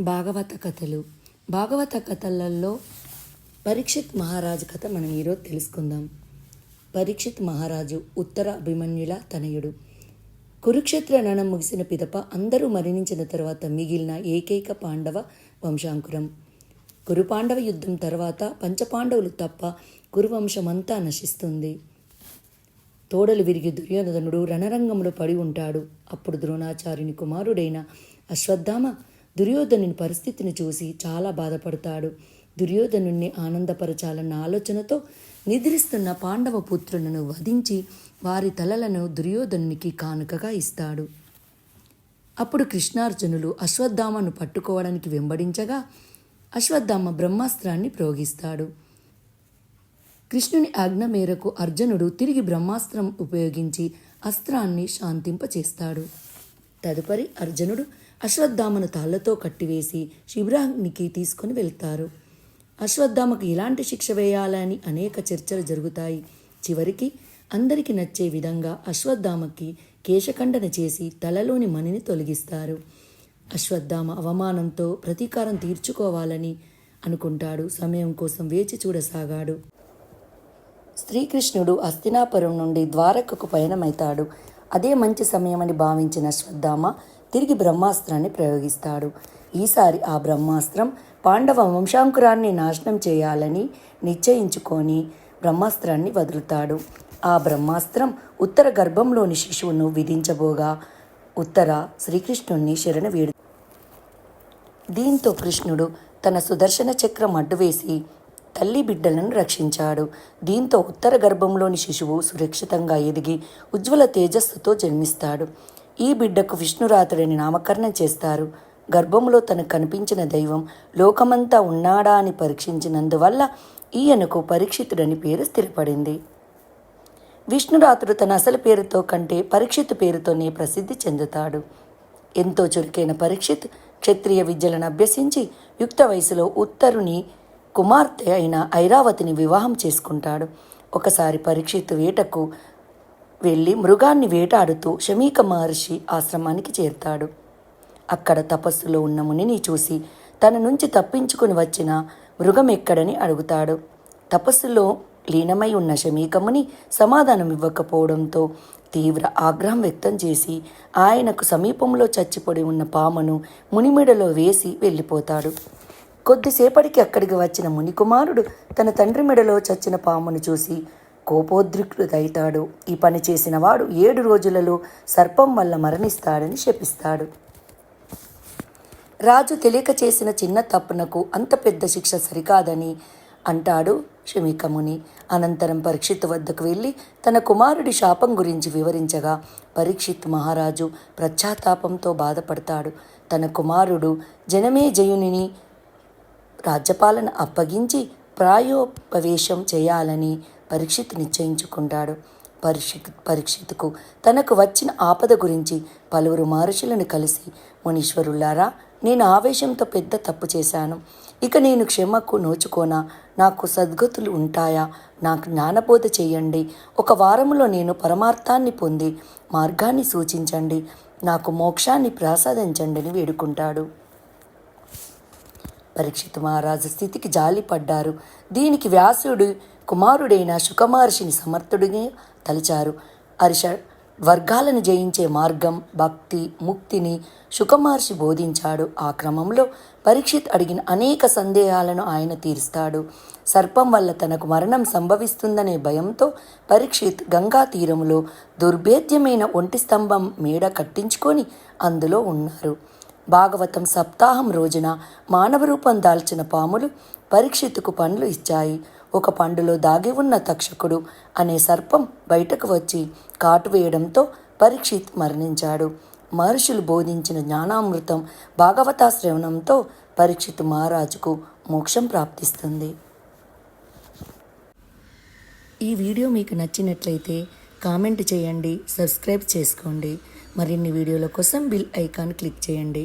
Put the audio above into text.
భాగవత కథలు. భాగవత కథలలో పరీక్షిత్ మహారాజు కథ మనం ఈరోజు తెలుసుకుందాం. పరీక్షిత్ మహారాజు ఉత్తర అభిమన్యుల తనయుడు. కురుక్షేత్ర రణం ముగిసిన పిదప అందరూ మరణించిన తర్వాత మిగిలిన ఏకైక పాండవ వంశాంకురం. కురుపాండవ యుద్ధం తర్వాత పంచపాండవులు తప్ప కురువంశమంతా నశిస్తుంది. తోడలు విరిగి దుర్యోధనుడు రణరంగంలో పడి ఉంటాడు. అప్పుడు ద్రోణాచార్యుని కుమారుడైన అశ్వత్థామ దుర్యోధనుని పరిస్థితిని చూసి చాలా బాధపడతాడు. దుర్యోధనుణ్ణి ఆనందపరచాలన్న ఆలోచనతో నిద్రిస్తున్న పాండవ పుత్రులను వధించి వారి తలలను దుర్యోధనునికి కానుకగా ఇస్తాడు. అప్పుడు కృష్ణార్జునులు అశ్వత్థామను పట్టుకోవడానికి వెంబడించగా అశ్వత్థామ బ్రహ్మాస్త్రాన్ని ప్రయోగిస్తాడు కృష్ణుని ఆజ్ఞ మేరకు అర్జునుడు తిరిగి బ్రహ్మాస్త్రం ఉపయోగించి అస్త్రాన్ని శాంతింపచేస్తాడు. తదుపరి అర్జునుడు అశ్వత్థామను తాళ్ళతో కట్టివేసి శిబిరానికి తీసుకొని వెళ్తారు. అశ్వత్థామకు ఎలాంటి శిక్ష వేయాలని అనేక చర్చలు జరుగుతాయి. చివరికి అందరికి నచ్చే విధంగా అశ్వత్థామకి కేశఖండన చేసి తలలోని మణిని తొలగిస్తారు. అశ్వత్థామ అవమానంతో ప్రతీకారం తీర్చుకోవాలని అనుకుంటాడు. సమయం కోసం వేచి చూడసాగాడు. శ్రీకృష్ణుడు అస్తినాపురం నుండి ద్వారకకు పయనమవుతాడు. అదే మంచి సమయమని భావించిన అశ్వత్థామ తిరిగి బ్రహ్మాస్త్రాన్ని ప్రయోగిస్తాడు. ఈసారి ఆ బ్రహ్మాస్త్రం పాండవ వంశాంకురాన్ని నాశనం చేయాలని నిశ్చయించుకొని బ్రహ్మాస్త్రాన్ని వదులుతాడు. ఆ బ్రహ్మాస్త్రం ఉత్తర గర్భంలోని శిశువును విధించబోగా ఉత్తర శ్రీకృష్ణుణ్ణి శరణ వీడు దీంతో కృష్ణుడు తన సుదర్శన చక్రం అడ్డువేసి తల్లి బిడ్డలను రక్షించాడు. దీంతో ఉత్తర గర్భంలోని శిశువు సురక్షితంగా ఎదిగి ఉజ్వల తేజస్సుతో జన్మిస్తాడు. ఈ బిడ్డకు విష్ణురాతుడిని నామకరణం చేస్తారు. గర్భంలో తనకు కనిపించిన దైవం లోకమంతా ఉన్నాడా అని పరీక్షించినందువల్ల ఈయనకు పరీక్షితుడని పేరు స్థిరపడింది. విష్ణురాతుడు తన అసలు పేరుతో కంటే పరీక్షిత్ పేరుతోనే ప్రసిద్ధి చెందుతాడు. ఎంతో చురుకైన పరీక్షిత్ క్షత్రియ విద్యలను అభ్యసించి యుక్త వయసులో ఉత్తరుని కుమార్తె అయిన ఐరావతిని వివాహం చేసుకుంటాడు. ఒకసారి పరీక్షిత్ వేటకు వెళ్ళి మృగాన్ని వేటాడుతూ శమీక మహర్షి ఆశ్రమానికి చేరుతాడు. అక్కడ తపస్సులో ఉన్న మునిని చూసి తన నుంచి తప్పించుకుని వచ్చిన మృగం ఎక్కడని అడుగుతాడు. తపస్సులో లీనమై ఉన్న శమీకముని సమాధానం ఇవ్వకపోవడంతో తీవ్ర ఆగ్రహం వ్యక్తం చేసి ఆయనకు సమీపంలో చచ్చిపడి ఉన్న పామును మునిమిడలో వేసి వెళ్ళిపోతాడు. కొద్దిసేపటికి అక్కడికి వచ్చిన మునికుమారుడు తన తండ్రి మెడలో చచ్చిన పామును చూసి కోపోద్రిక్తుడైతాడు. ఈ పని చేసిన వాడు ఏడు రోజులలో సర్పం వల్ల మరణిస్తాడని శపిస్తాడు. రాజు తెలియక చేసిన చిన్న తప్పునకు అంత పెద్ద శిక్ష సరికాదని అంటాడు శమీకముని అనంతరం పరీక్షిత్ వద్దకు వెళ్ళి తన కుమారుడి శాపం గురించి వివరించగా పరీక్షిత్ మహారాజు ప్రత్యాతాపంతో బాధపడతాడు. తన కుమారుడు జనమే జయునిని రాజ్యపాలన అప్పగించి ప్రాయోపవేశం చేయాలని పరీక్షిత్ నిశ్చయించుకుంటాడు. పరీక్షిత్ పరీక్షిత్కు తనకు వచ్చిన ఆపద గురించి పలువురు మహర్షులను కలిసి మునీశ్వరులారా నేను ఆవేశంతో పెద్ద తప్పు చేశాను. ఇక నేను క్షమకు నోచుకోనా? నాకు సద్గతులు ఉంటాయా? నాకు జ్ఞానబోధ చేయండి. ఒక వారంలో నేను పరమార్థాన్ని పొంది మార్గాన్ని సూచించండి. నాకు మోక్షాన్ని ప్రసాదించండి అని వేడుకుంటాడు. పరీక్షిత్ మహారాజు స్థితికి జాలిపడ్డారు. దీనికి వ్యాసుడు కుమారుడైన శుకమహర్షిని సమర్థుడిని తలిచారు. హర్ష వర్గాలను జయించే మార్గం భక్తి ముక్తిని శుకమహర్షి బోధించాడు. ఆ క్రమంలో పరీక్షిత్ అడిగిన అనేక సందేహాలను ఆయన తీరుస్తాడు. సర్పం వల్ల తనకు మరణం సంభవిస్తుందనే భయంతో పరీక్షిత్ గంగా తీరంలో దుర్భేద్యమైన ఒంటి స్తంభం మేడ కట్టించుకొని అందులో ఉన్నారు. భాగవతం సప్తాహం రోజున మానవ రూపం దాల్చిన పాములు పరీక్షిత్తుకు పండ్లు ఇచ్చాయి. ఒక పండులో దాగి ఉన్న తక్షకుడు అనే సర్పం బయటకు వచ్చి కాటు వేయడంతో పరీక్షిత్ మరణించాడు. మహర్షులు బోధించిన జ్ఞానామృతం భాగవతాశ్రవణంతో పరీక్షిత్ మహారాజుకు మోక్షం ప్రాప్తిస్తుంది. ఈ వీడియో మీకు నచ్చినట్లయితే కామెంట్ చేయండి సబ్స్క్రైబ్ చేసుకోండి. మరిన్ని వీడియోల కోసం బిల్ ఐకాన్ క్లిక్ చేయండి.